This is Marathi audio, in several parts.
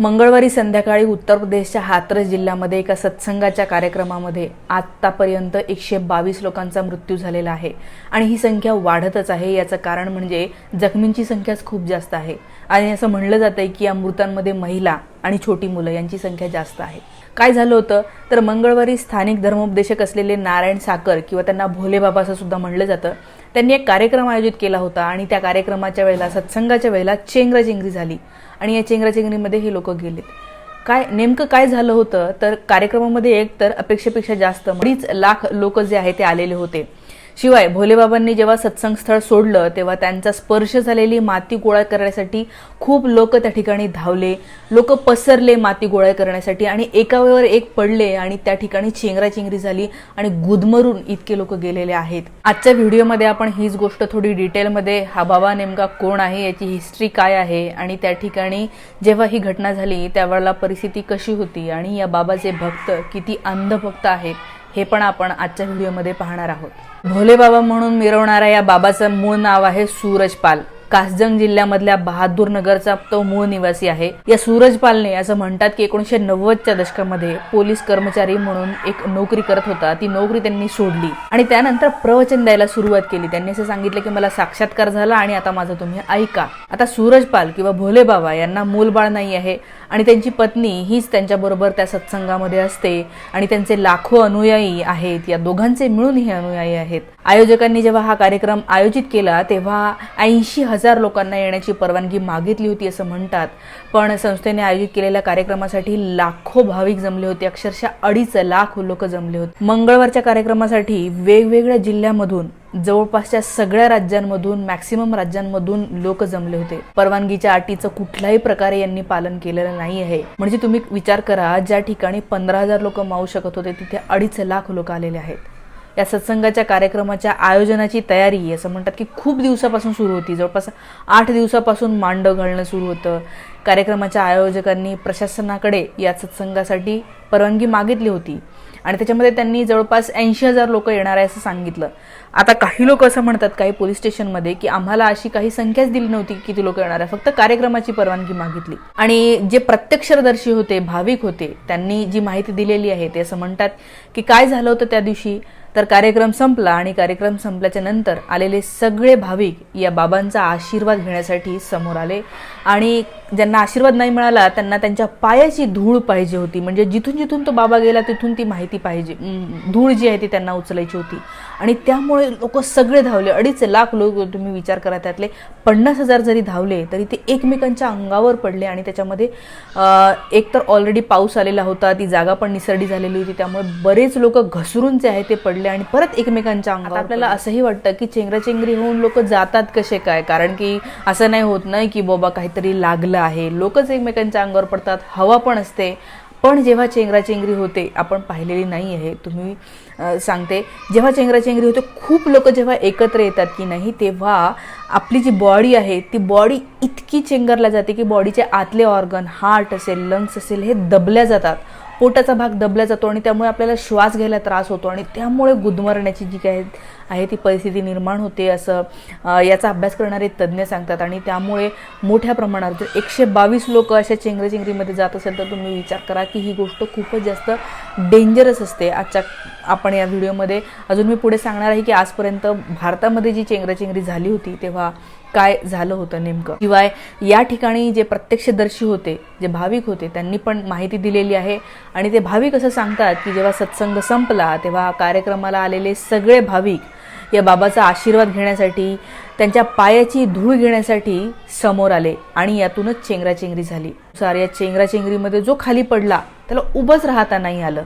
मंगळवारी संध्याकाळी उत्तर प्रदेशच्या हाथरस जिल्ह्यामध्ये एका सत्संगाच्या कार्यक्रमामध्ये आतापर्यंत एकशे बावीस लोकांचा मृत्यू झालेला आहे. आणि ही संख्या वाढतच आहे. याचं कारण म्हणजे जखमींची संख्याच खूप जास्त आहे. आणि असं म्हणलं जातं की या मृतांमध्ये महिला आणि छोटी मुलं यांची संख्या जास्त आहे. काय झालं होतं? तर मंगळवारी स्थानिक धर्मोपदेशक असलेले नारायण साकर किंवा त्यांना भोले बाबा असं सुद्धा म्हणलं जातं. त्यांनी एक कार्यक्रम आयोजित केला होता आणि त्या कार्यक्रमाच्या वेळेला सत्संगाच्या वेळेला चेंगराचेंगरी झाली. आणि या चेंगराचेंगरीमध्ये हे लोक गेलेत. काय नेमकं काय झालं होतं? तर कार्यक्रमामध्ये एक तर अपेक्षेपेक्षा जास्त अडीच लाख लोक जे आहे ते आलेले होते. शिवाय भोलेबाबांनी जेव्हा सत्संग स्थळ सोडलं तेव्हा त्यांचा स्पर्श झालेली माती गोळा करण्यासाठी खूप लोक त्या ठिकाणी धावले. लोक पसरले माती गोळा करण्यासाठी आणि एकावर एक पडले आणि त्या ठिकाणी चेंगराचेंगरी झाली आणि गुदमरून इतके लोक गेलेले आहेत. आजच्या व्हिडिओमध्ये आपण हीच गोष्ट थोडी डिटेलमध्ये हा बाबा नेमका कोण आहे याची हिस्ट्री काय आहे आणि त्या ठिकाणी जेव्हा ही घटना झाली त्यावेळेला परिस्थिती कशी होती आणि या बाबाचे भक्त किती अंधभक्त आहेत हे पण आपण आजच्या व्हिडिओमध्ये पाहणार आहोत. भोले बाबा म्हणून मिरवणाऱ्या या बाबाचं मूळ नाव आहे सूरजपाल. कासजंग जिल्ह्यामधल्या बहादूर नगरचा तो मूळ निवासी आहे. या सूरजपालने असं म्हणतात की एकोणीशे नव्वदच्या दशकामध्ये पोलीस कर्मचारी म्हणून एक नोकरी करत होता. ती नोकरी त्यांनी सोडली. आणि त्यानंतर प्रवचन द्यायला सुरुवात केली. त्यांनी असं सांगितलं की मला साक्षात्कार झाला आणि आता माझं तुम्ही ऐका. आता सूरजपाल किंवा भोले बाबा यांना मूलबाळ नाही आहे. आणि त्यांची पत्नी हीच त्यांच्याबरोबर त्या सत्संगामध्ये असते. आणि त्यांचे लाखो अनुयायी आहेत. या दोघांचे मिळून हे अनुयायी आहेत. आयोजकांनी जेव्हा हा कार्यक्रम आयोजित केला तेव्हा ऐंशी हजार लोकांना येण्याची परवानगी मागितली होती असं म्हणतात. पण संस्थेने आयोजित केलेल्या कार्यक्रमासाठी लाखो भाविक जमले होते. अक्षरशः अडीच लाख लोक जमले होते. मंगळवारच्या कार्यक्रमासाठी वेगवेगळ्या जिल्ह्यामधून जवळपासच्या सगळ्या राज्यांमधून मॅक्सिमम राज्यांमधून लोक जमले होते. परवानगीच्या अटीचं कुठल्याही प्रकारे यांनी पालन केलेलं नाही आहे. म्हणजे तुम्ही विचार करा ज्या ठिकाणी पंधरा हजार लोक मावू शकत होते तिथे अडीच लाख लोक आलेले आहेत. या सत्संगाच्या कार्यक्रमाच्या आयोजनाची तयारी असं म्हणतात की खूप दिवसापासून सुरू होती. जवळपास आठ दिवसापासून मांड घालणं सुरू होतं. कार्यक्रमाच्या आयोजकांनी प्रशासनाकडे या सत्संगासाठी परवानगी मागितली होती. आणि त्याच्यामध्ये त्यांनी जवळपास ऐंशी हजार लोक येणार आहे असं सांगितलं. आता काही लोक असं म्हणतात काही पोलीस स्टेशनमध्ये की आम्हाला अशी काही संख्याच दिली नव्हती की किती लोक येणार आहे. फक्त कार्यक्रमाची परवानगी मागितली. आणि जे प्रत्यक्षदर्शी होते भाविक होते त्यांनी जी माहिती दिलेली आहे ते असं म्हणतात की काय झालं होतं त्या दिवशी? तर कार्यक्रम संपला आणि कार्यक्रम संपल्याच्या नंतर आलेले सगळे भाविक या बाबांचा आशीर्वाद घेण्यासाठी समोर आले. आणि ज्यांना आशीर्वाद नाही मिळाला त्यांना त्यांच्या पायाची धूळ पाहिजे होती. म्हणजे जिथून जिथून तो बाबा गेला तिथून ती माहिती पाहिजे. धूळ जी आहे ती त्यांना उचलायची होती. आणि त्यामुळे लोक सगळे धावले. अडीच लाख लोक तुम्ही विचार करा त्यातले. पन्नास हजार जरी धावले तरी ते एकमेकांच्या अंगावर पडले आणि त्याच्यामध्ये एक तर ऑलरेडी पाऊस आलेला होता ती जागा पण निसरडी झालेली होती. त्यामुळे बरेच लोक घसरून जे आहे ते पडले आणि परत एकमेकांच्या अंगावर आपल्याला असंही वाटतं की चेंगराचेंगरी होऊन लोक जातात कसे काय? कारण की असं नाही होत नाही की बाबा काहीतरी लागलं आहे. लोकच एकमेकांच्या अंगावर पडतात हवा पण असते. पण जेव्हा चेंगराचेंगरी होते आपण पाहिलेली नाही आहे. तुम्ही सांगते जेव्हा चेंगराचेंगरी होते खूप लोक जेव्हा एकत्र येतात की नाही तेव्हा आपली जी बॉडी आहे ती बॉडी इतकी चेंगरला जाते की बॉडीचे आतले ऑर्गन हार्ट असेल लंग्स असेल हे दबल्या जातात. पोटाचा भाग दबला जातो आणि त्यामुळे आपल्याला श्वास घ्यायला त्रास होतो आणि त्यामुळे गुदमरण्याची जी काय आहे ती परिस्थिती निर्माण होते असं याचा अभ्यास करणारे तज्ज्ञ सांगतात. आणि त्यामुळे मोठ्या प्रमाणावर जर एकशे बावीस लोक अशा चेंगरेचेंगरीमध्ये जात असेल तर तुम्ही विचार करा की ही गोष्ट खूपच जास्त डेंजरस असते. आजच्या आपण या व्हिडिओमध्ये अजून मी पुढे सांगणार आहे की आजपर्यंत भारतामध्ये जी चेंगराचेंगरी झाली होती तेव्हा काय झालं होतं नेमकं? शिवाय या ठिकाणी जे प्रत्यक्षदर्शी होते जे भाविक होते त्यांनी पण माहिती दिलेली आहे. आणि ते भाविक असं सांगतात की जेव्हा सत्संग संपला तेव्हा कार्यक्रमाला आलेले सगळे भाविक या बाबाचा आशीर्वाद घेण्यासाठी त्यांच्या पायाची धूळ घेण्यासाठी समोर आले आणि यातूनच चेंगराचेंगरी झाली. सार या चेंगराचेंगरीमध्ये जो खाली पडला त्याला उभंच राहता नाही आलं.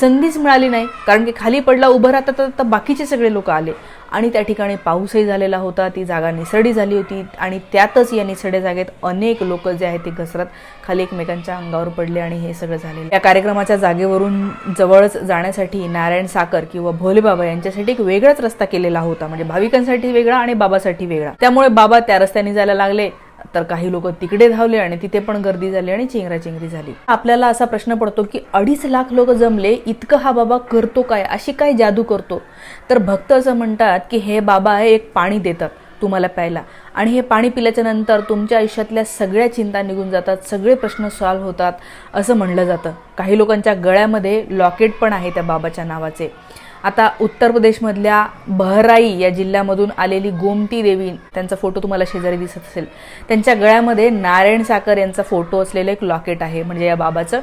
संधीच मिळाली नाही. कारण की खाली पडला उभं राहता तर बाकीचे सगळे लोक आले. आणि त्या ठिकाणी पाऊसही झालेला होता. ती जागा निसरडी झाली होती. आणि त्यातच या निसरड्या जागेत अनेक लोक जे आहेत ते घसरत खाली एकमेकांच्या अंगावर पडले आणि हे सगळं झालेलं या कार्यक्रमाच्या जागेवरून जवळच जाण्यासाठी नारायण साकर किंवा भोलेबाबा यांच्यासाठी एक वेगळाच रस्ता केलेला होता. म्हणजे भाविकांसाठी वेगळा आणि बाबासाठी वेगळा. त्यामुळे बाबा त्या रस्त्याने जायला लागले. तर काही लोक तिकडे धावले आणि तिथे पण गर्दी झाली आणि चेंगराचेंगरी झाली. आपल्याला असा प्रश्न पडतो की अडीच लाख लोक जमले इतकं हा बाबा करतो काय? अशी काय जादू करतो? तर भक्त असं म्हणतात की हे बाबा आहे एक पाणी देतात तुम्हाला प्यायला. आणि हे पाणी पिल्याच्या नंतर तुमच्या आयुष्यातल्या सगळ्या चिंता निघून जातात सगळे प्रश्न सॉल्व्ह होतात असं म्हणलं जातं. काही लोकांच्या गळ्यामध्ये लॉकेट पण आहे त्या बाबाच्या नावाचे. आता उत्तर प्रदेशमधल्या बहराई या जिल्ह्यामधून आलेली गोमती देवी त्यांचा फोटो तुम्हाला शेजारी दिसत असेल. त्यांच्या गळ्यामध्ये नारायण साकर यांचा फोटो असलेलं एक लॉकेट आहे म्हणजे या बाबाचं.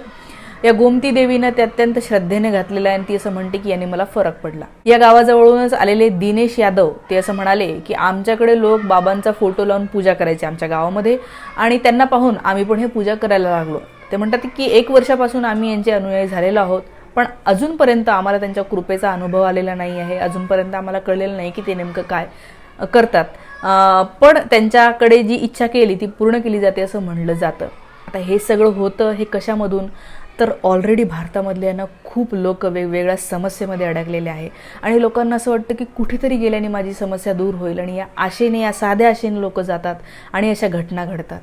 या गोमती देवीनं ते अत्यंत श्रद्धेने घातलेलं आहे आणि ती असं म्हणते की याने मला फरक पडला. या गावाजवळूनच आलेले दिनेश यादव ते असं म्हणाले की आमच्याकडे लोक बाबांचा फोटो लावून पूजा करायचे आमच्या गावामध्ये आणि त्यांना पाहून आम्ही पण हे पूजा करायला लागलो. ते म्हणतात की एक वर्षापासून आम्ही यांचे अनुयायी झालेलो आहोत. पण अजूनपर्यंत आम्हाला त्यांच्या कृपेचा अनुभव आलेला नाही आहे. अजूनपर्यंत आम्हाला कळलेलं नाही की ते नेमकं काय करतात. पण त्यांच्याकडे जी इच्छा केली ती पूर्ण केली जाते असं म्हणलं जातं. आता हे सगळं होतं हे कशामधून? तर ऑलरेडी भारतामधले ना खूप लोक वेगवेगळ्या समस्येमध्ये अडकलेले आहे. आणि लोकांना असं वाटतं की कुठेतरी गेल्याने माझी समस्या दूर होईल आणि या आशेने या साध्या आशेने लोक जातात आणि अशा घटना घडतात.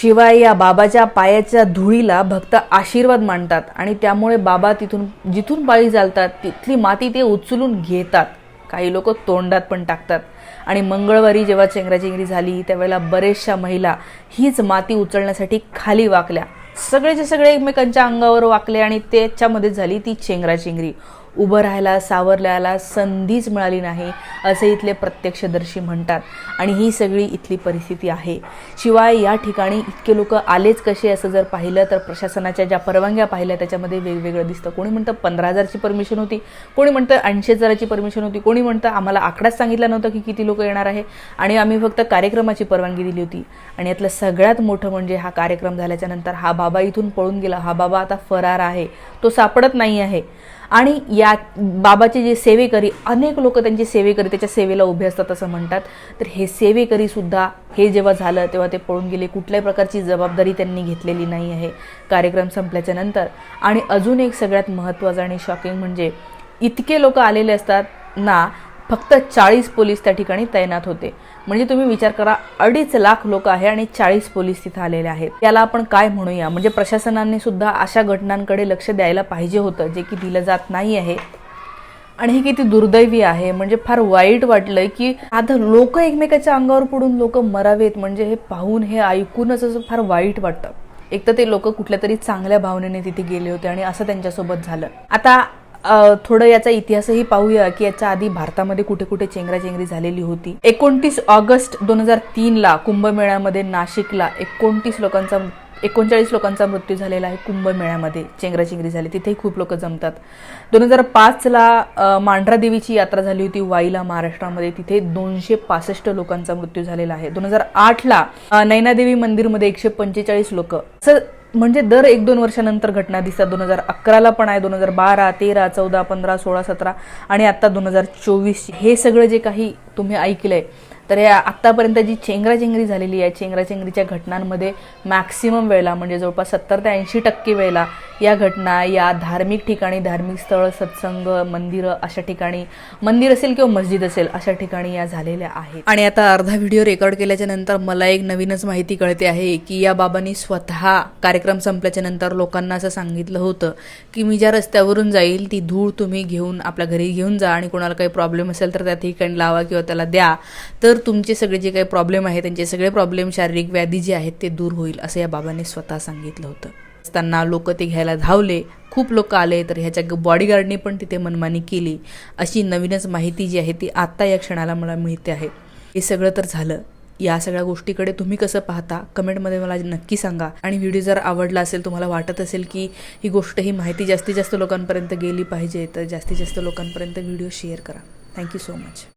शिवाय या बाबाच्या पायाच्या धुळीला भक्त आशीर्वाद मानतात आणि त्यामुळे बाबा तिथून जिथून पायी चालतात तिथली माती ते उचलून घेतात. काही लोक तोंडात पण टाकतात. आणि मंगळवारी जेव्हा चेंगराचेंगरी झाली त्यावेळेला बरेचशा महिला हीच माती उचलण्यासाठी खाली वाकल्या. सगळेचे सगळे एकमेकांच्या अंगावर वाकले आणि त्याच्यामध्ये झाली ती चेंगराचेंगरी उभं राहायला सावरल्याला संधीच मिळाली नाही असे इथले प्रत्यक्षदर्शी म्हणतात. आणि ही सगळी इथली परिस्थिती आहे. शिवाय या ठिकाणी इतके लोक आलेच कसे असं जर पाहिलं तर प्रशासनाच्या ज्या परवानग्या पाहिल्या त्याच्यामध्ये वेगवेगळं दिसतं. कोणी म्हणतं पंधरा हजारची परमिशन होती कोणी म्हणतं ऐंशी हजाराची परमिशन होती कोणी म्हणतं आम्हाला आकडाच सांगितला नव्हता की किती लोक येणार आहे आणि आम्ही फक्त कार्यक्रमाची परवानगी दिली होती. आणि यातलं सगळ्यात मोठं म्हणजे हा कार्यक्रम झाल्याच्यानंतर हा बाबा इथून पळून गेला. हा बाबा आता फरार आहे. तो सापडत नाही आहे. आणि या बाबाचे जे सेवेकरी अनेक लोक त्यांचे सेवेकरी त्याच्या सेवेला उभे असतात असं म्हणतात. तर हे सेवेकरी सुद्धा हे जेव्हा झालं तेव्हा ते पळून गेले. कुठल्याही प्रकारची जबाबदारी त्यांनी घेतलेली नाही आहे. कार्यक्रम संपल्याच्या नंतर. आणि अजून एक सगळ्यात महत्त्वाचं आणि शॉकिंग म्हणजे इतके लोक आलेले असतात ना फक्त चाळीस पोलीस त्या ठिकाणी तैनात होते. म्हणजे तुम्ही विचार करा अडीच लाख लोक आहे आणि चाळीस पोलीस तिथं आलेले आहेत. याला आपण काय म्हणूया? म्हणजे प्रशासनाने सुद्धा अशा घटनांकडे लक्ष द्यायला पाहिजे होतं जे की दिलं जात नाही आहे. आणि हे किती दुर्दैवी आहे. म्हणजे फार वाईट वाटलंय की आता लोक एकमेकाच्या अंगावर पडून लोक मरावेत. म्हणजे हे पाहून हे ऐकूनच असं फार वाईट वाटतं. एक तर ते लोक कुठल्या तरी चांगल्या भावनेने तिथे गेले होते आणि असं त्यांच्यासोबत झालं. आता थोडं याचा इतिहासही पाहूया की याच्या आधी भारतामध्ये कुठे कुठे चेंगराचेंगरी झालेली होती. एकोणतीस ऑगस्ट दोन हजार तीनला कुंभमेळ्यामध्ये नाशिकला एकोणतीस लोकांचा एकोणचाळीस लोकांचा मृत्यू झालेला आहे कुंभमेळ्यामध्ये. चेंगराचेंगरी झाली. तिथेही खूप लोक जमतात. दोन हजार पाचला मांढरा देवीची यात्रा झाली होती वाईला महाराष्ट्रामध्ये. तिथे दोनशे पासष्ट लोकांचा मृत्यू झालेला आहे. दोन हजार आठला नैनादेवी मंदिरमध्ये एकशे पंचेचाळीस लोक. असं म्हणजे दर एक दोन वर्षानंतर घटना दिसतात दोन हजार अकराला पण आहे दोन हजार बारा तेरा चौदा पंधरा सोळा सतरा आणि आत्ता दोन हजार चोवीस. हे सगळं जे काही तुम्ही ऐकलंय तर या आत्तापर्यंत जी चेंगराचेंगरी झालेली आहे चेंगराचेंगरीच्या घटनांमध्ये मॅक्सिमम वेळेला म्हणजे जवळपास सत्तर ते ऐंशी टक्के वेळेला या घटना या धार्मिक ठिकाणी धार्मिक स्थळ सत्संग मंदिरं अशा ठिकाणी मंदिर असेल किंवा मस्जिद असेल अशा ठिकाणी या झालेल्या आहेत. आणि आता अर्धा व्हिडिओ रेकॉर्ड केल्याच्यानंतर मला एक नवीनच माहिती कळते आहे की या बाबांनी स्वतः कार्यक्रम संपल्याच्या नंतर लोकांना असं सांगितलं होतं की मी ज्या रस्त्यावरून जाईल ती धूळ तुम्ही घेऊन आपल्या घरी घेऊन जा आणि कोणाला काही प्रॉब्लेम असेल तर त्या ठिकाणी लावा किंवा त्याला द्या. तर तुमचे सगळे जे काही प्रॉब्लेम आहेत त्यांचे सगळे प्रॉब्लेम शारीरिक व्याधी जे आहेत ते दूर होईल असं या बाबांनी स्वतः सांगितलं होतं. असताना लोक ते घ्यायला धावले. खूप लोक आले तर ह्याच्या बॉडीगार्डने पण तिथे मनमानी केली. अशी नवीनच माहिती जी आहे ती आत्ता या क्षणाला मला मिळते आहे. हे सगळं तर झालं. या सगळ्या गोष्टीकडे तुम्ही कसं पाहता कमेंटमध्ये मला नक्की सांगा. आणि व्हिडिओ जर आवडला असेल तुम्हाला वाटत असेल की ही गोष्ट ही माहिती जास्तीत जास्त लोकांपर्यंत गेली पाहिजे तर जास्तीत जास्त लोकांपर्यंत व्हिडिओ शेअर करा. Thank you so much